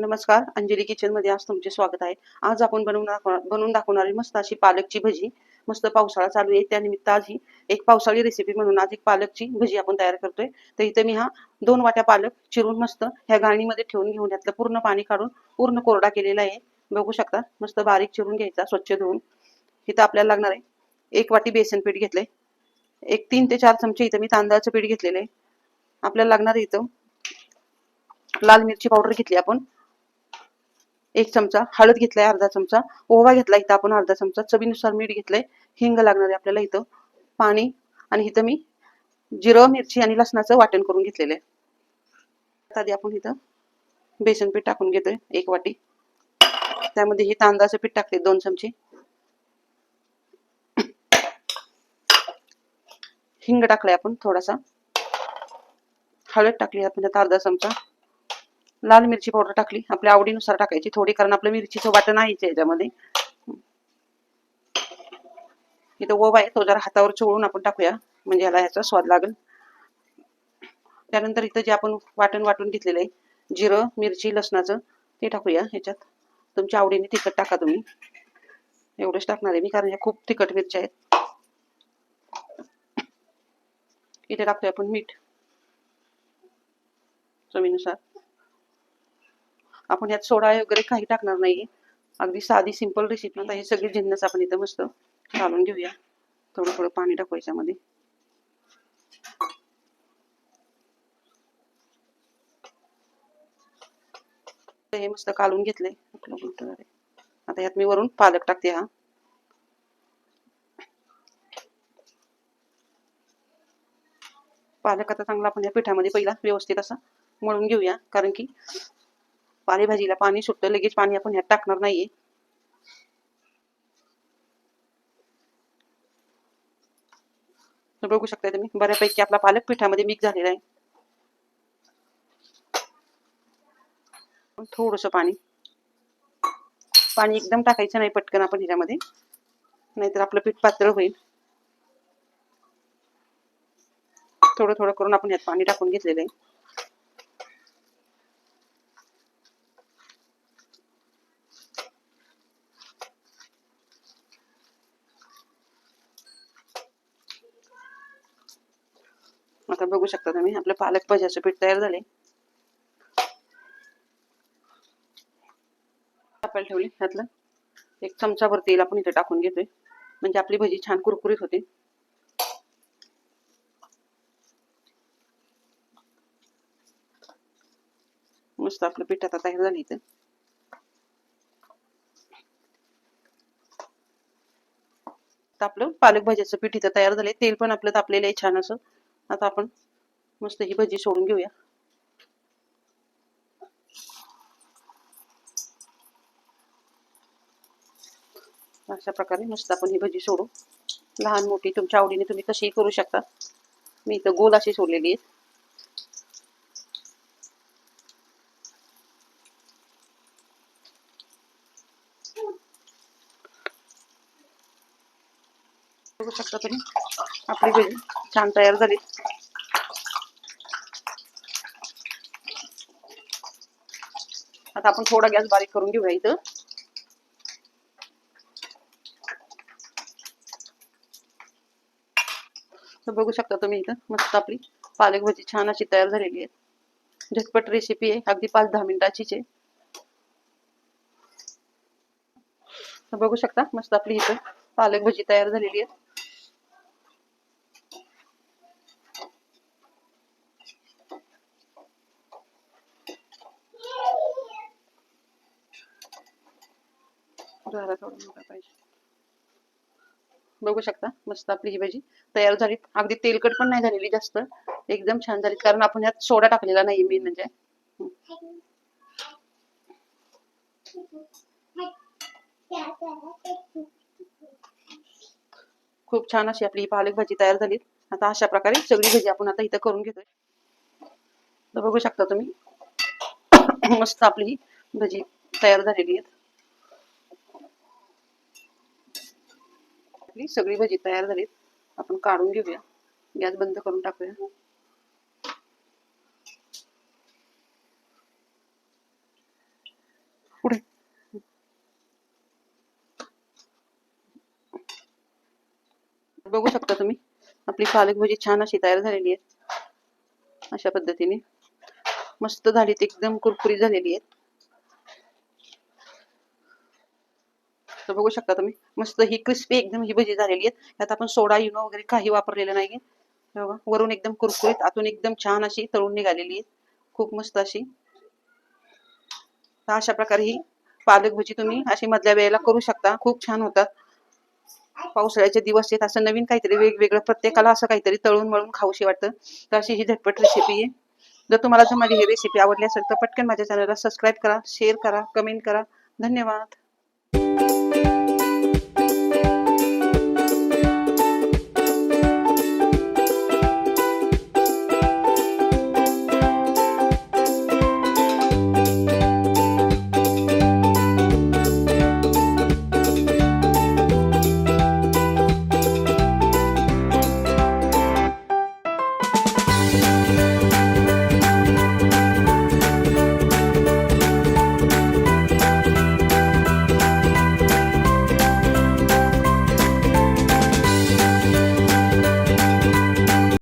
नमस्कार अंजली किचनमध्ये आज तुमचे स्वागत आहे. आज आपण बनवून बनवून दाखवणारी मस्त अशी पालकची भजी. मस्त पावसाळा चालू आहे त्यानिमित्त आज ही एक पावसाळी रेसिपी म्हणून आज एक पालकची भजी आपण तयार करतोय. तर इथे मी हा दोन वाट्या पालक चिरून मस्त ह्या गाळणीमध्ये ठेवून घेऊन यातलं पूर्ण पाणी काढून पूर्ण कोरडा केलेला आहे. बघू शकता मस्त बारीक चिरून घ्यायचा स्वच्छ धुवून. इथं आपल्याला लागणार आहे एक वाटी बेसन पीठ घेतलंय. एक तीन ते चार चमचे इथं मी तांदळाचं पीठ घेतलेलं आहे. आपल्याला लागणार आहे इथं लाल मिरची पावडर घेतली आपण. एक चमचा हळद घेतलाय अर्धा चमचा ओवा घेतला इथं आपण अर्धा चमचा चवीनुसार मीठ घेतलंय हिंग लागणार आहे आपल्याला इथं पाणी आणि इथं मी जिरं मिरची आणि लसणाचं वाटण करून घेतलेलं आहे. आधी आपण इथं बेसन पीठ टाकून घेतोय एक वाटी. त्यामध्ये हे तांदळाचं पीठ टाकले दोन चमचे. हिंग टाकलाय आपण थोडासा. हळद टाकली आपण त्यात अर्धा चमचा. लाल मिरची पावडर टाकली. आपल्या आवडीनुसार टाकायची. थोडी कारण आपल्या मिरचीचं वाटण आहेच याच्यामध्ये. इथं ओवा आहे. तो जरा हातावर चोळून आपण टाकूया. म्हणजे याला ह्याचा स्वाद लागेल. त्यानंतर इथं जे आपण वाटण वाटून घेतलेलं आहे जिरं मिरची लसणाचं ते टाकूया ह्याच्यात. तुमच्या आवडीने तिखट टाका तुम्ही. एवढंच टाकणार आहे मी कारण ह्या खूप तिखट मिरच्या आहेत. इथे टाकतोय आपण मीठ. चवीनुसार. आपण यात सोडा वगैरे काही टाकणार नाही अगदी साधी सिंपल रेसिपी आता हे सगळे जिन्नस आपण इथं मस्त घालून घेऊया. थोडं थोडं पाणी टाकू याच्यामध्ये. हे मस्त कालून घेतलंय. आता यात मी वरून पालक टाकते हा. पालक आता चांगला आपण या पिठामध्ये पहिला व्यवस्थित असा मळून घेऊया. कारण की पालेभाजीला पाणी सुटतं लगेच पाणी आपण ह्यात टाकणार नाहीये. बघू शकता तुम्ही बऱ्यापैकी आपला पालक पिठामध्ये मिक्स झालेला आहे. थोडस पाणी. पाणी एकदम टाकायचं नाही पटकन आपण ह्याच्यामध्ये. नाहीतर आपलं पीठ पातळ होईल. थोडं थोडं करून आपण ह्यात पाणी टाकून घेतलेलं आहे. आता बघू शकता तुम्ही. आपलं पालक भज्याचं पीठ तयार झाले आपल्याला ठेवली त्यातलं एक चमचाभर तेल आपण इथे टाकून घेतोय. म्हणजे आपली भजी छान कुरकुरीत होते. मस्त आपलं पीठ आता तयार झालं इथं. आपलं पालक भाज्याचं पीठ इथं तयार झालंय. तेल पण आपलं तापलेलं आहे छान असं. आता आपण मस्त ही भजी सोडून घेऊया अशा प्रकारे मस्त आपण ही भजी सोडू लहान मोठी तुमच्या आवडीने तुम्ही कशीही करू शकता मी इथं गोल अशी सोडलेली आहे बघू शकता तुम्ही आपली भजी छान तयार आता आपण थोडा गॅस बारीक करून घेऊया शकता तुम्ही इथं, मस्त आपली पालक भाजी छान अशी तयार आहे. झटपट रेसिपी आहे, अगदी पाच आहे. तर बघू शकता, मस्त आपली इथं पालक भाजी तयार आहे. झाला थोडा मोठा पाहिजे. बघू शकता मस्त आपली ही भाजी तयार झाली अगदी तेलकट पण नाही झालेली जास्त. एकदम छान झाली कारण आपण यात सोडा टाकलेला नाही मेन म्हणजे. खूप छान अशी आपली ही पालक भाजी तयार झाली आता अशा प्रकारे सगळी भाजी आपण आता इथं करून घेतोय. तर बघू शकता तुम्ही. मस्त आपली ही भजी तयार झालेली आहे आपली सगळी भजी तयार झालीत. आपण काढून घेऊया. गॅस बंद करून टाकूया. पुढे. बघू शकता तुम्ही आपली पालक भजी छान अशी तयार झालेली आहे. अशा पद्धतीने. मस्त झालीत एकदम कुरकुरीत झालेली आहेत. तर बघू शकता तुम्ही. मस्त ही क्रिस्पी एकदम ही भजी झालेली आहे. त्यात आपण सोडा इनो वगैरे काही वापरलेलं नाही बघा वरून एकदम कुरकुरीत आतून एकदम छान अशी तळून निघालेली आहे. खूप मस्त अशी. तर अशा प्रकारे ही पालक भजी तुम्ही अशी मधल्या वेळेला करू शकता. खूप छान होतात. पावसाळ्याचे दिवस आहेत. असं नवीन काहीतरी वेगवेगळं प्रत्येकाला असं काहीतरी तळून मळून खाऊशी वाटतं. तर अशी ही झटपट रेसिपी आहे. जर तुम्हाला जर माझी ही रेसिपी आवडली असेल तर पटकन माझ्या चॅनलला सबस्क्राईब करा शेअर करा कमेंट करा. धन्यवाद.